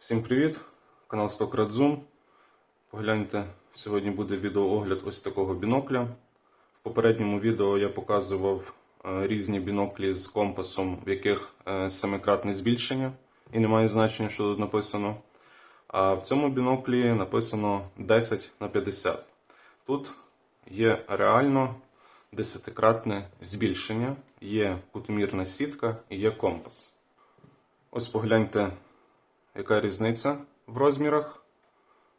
Всім привіт! Канал Zoom. Погляньте, сьогодні буде відеоогляд ось такого бінокля. В попередньому відео я показував е, різні біноклі з компасом, в яких е, семикратне збільшення, і немає значення, що тут написано. А в цьому біноклі написано 10 на 50. Тут є реально десятикратне збільшення, є кутомірна сітка і є компас. Ось погляньте, яка різниця в розмірах.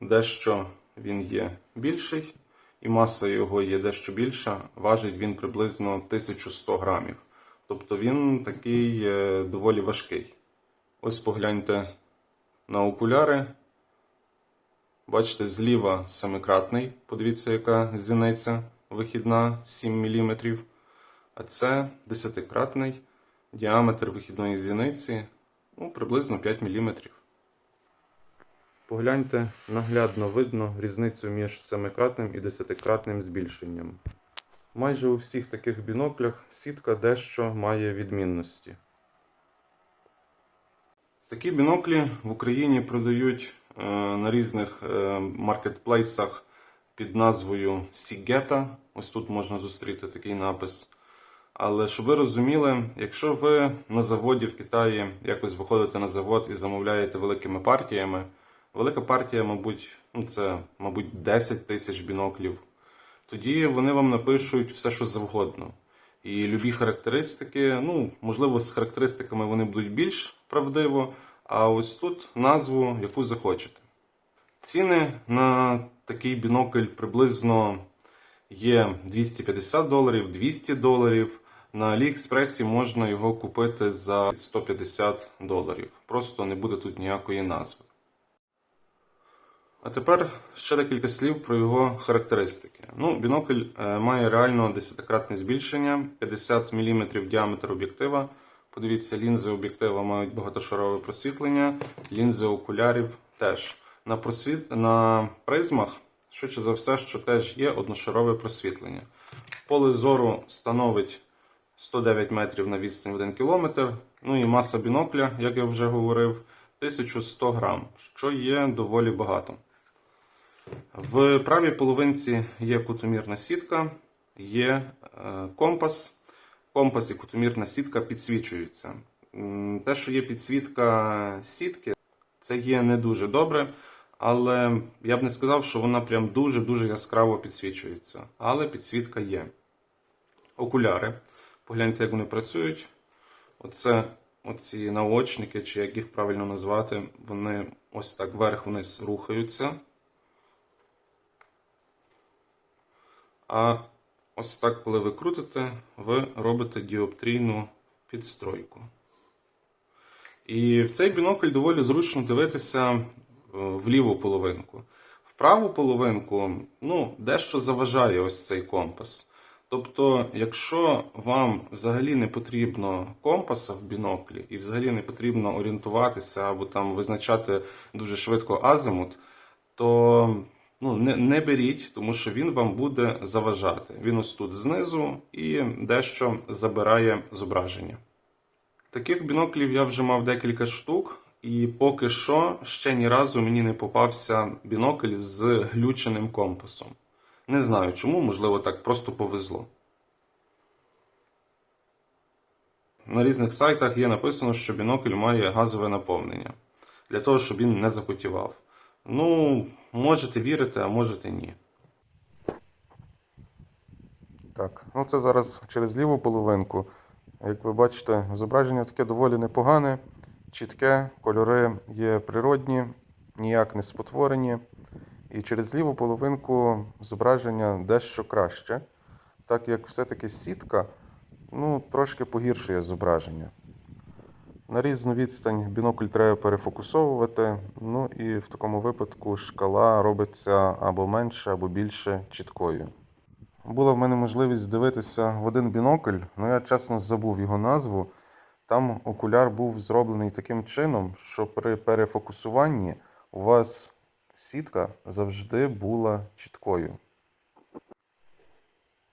Дещо він є більший, і маса його є дещо більша. Важить він приблизно 1100 грамів. Тобто він такий е, доволі важкий. Ось погляньте на окуляри. Бачите, зліва семикратний. Подивіться, яка зіниця вихідна 7 мм. А це десятикратний діаметр вихідної зіниці ну, приблизно 5 мм. Погляньте, наглядно видно різницю між семикратним і десятикратним збільшенням. Майже у всіх таких біноклях сітка дещо має відмінності. Такі біноклі в Україні продають е, на різних е, маркетплейсах під назвою Сігета. Ось тут можна зустріти такий напис. Але щоб ви розуміли, якщо ви на заводі в Китаї якось виходите на завод і замовляєте великими партіями, велика партія, мабуть, ну це, мабуть, 10 тисяч біноклів, тоді вони вам напишуть все, що завгодно. І любі характеристики, ну, можливо, з характеристиками вони будуть більш правдиво, а ось тут назву, яку захочете. Ціни на такий бінокль приблизно є 250 доларів, 200 доларів. На Аліекспресі можна його купити за 150 доларів. Просто не буде тут ніякої назви. А тепер ще декілька слів про його характеристики. Ну, бінокль е, має реально десятикратне збільшення, 50 мм діаметр об'єктива. Подивіться, лінзи об'єктива мають багатошарове просвітлення, лінзи окулярів теж. На, просвіт... на призмах, швидше за все, що теж є одношарове просвітлення. Поле зору становить 109 метрів на відстань в 1 кілометр. Ну і маса бінокля, як я вже говорив, 1100 грам, що є доволі багато. В правій половинці є кутомірна сітка, є е, компас. Компас і кутомірна сітка підсвічуються. Те, що є підсвітка сітки, це є не дуже добре, але я б не сказав, що вона прям дуже-дуже яскраво підсвічується. Але підсвітка є. Окуляри. Погляньте, як вони працюють. Оце оці наочники, чи як їх правильно назвати, вони ось так вверх-вниз рухаються. А ось так, коли ви крутите, ви робите діоптрійну підстройку. І в цей бінокль доволі зручно дивитися е, в ліву половинку. В праву половинку ну, дещо заважає ось цей компас. Тобто, якщо вам взагалі не потрібно компаса в біноклі, і взагалі не потрібно орієнтуватися або там визначати дуже швидко азимут, то ну, не, не беріть, тому що він вам буде заважати. Він ось тут знизу і дещо забирає зображення. Таких біноклів я вже мав декілька штук, і поки що ще ні разу мені не попався бінокль з глюченим компасом. Не знаю чому, можливо, так просто повезло. На різних сайтах є написано, що бінокль має газове наповнення для того, щоб він не запотівав. Ну, можете вірити, а можете ні. Так, ну це зараз через ліву половинку. Як ви бачите, зображення таке доволі непогане, чітке, кольори є природні, ніяк не спотворені. І через ліву половинку зображення дещо краще, так як все-таки сітка ну, трошки погіршує зображення. На різну відстань бінокль треба перефокусовувати, ну і в такому випадку шкала робиться або менше, або більше чіткою. Була в мене можливість дивитися в один бінокль, але я чесно забув його назву. Там окуляр був зроблений таким чином, що при перефокусуванні у вас сітка завжди була чіткою.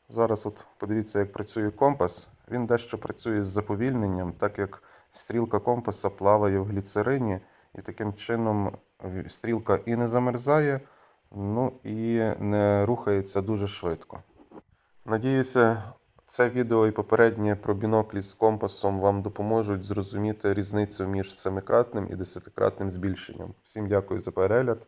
Зараз от подивіться, як працює компас. Він дещо працює з заповільненням, так як стрілка компаса плаває в гліцерині і таким чином стрілка і не замерзає, ну і не рухається дуже швидко. Надіюся, це відео і попереднє про біноклі з компасом вам допоможуть зрозуміти різницю між семикратним і десятикратним збільшенням. Всім дякую за перегляд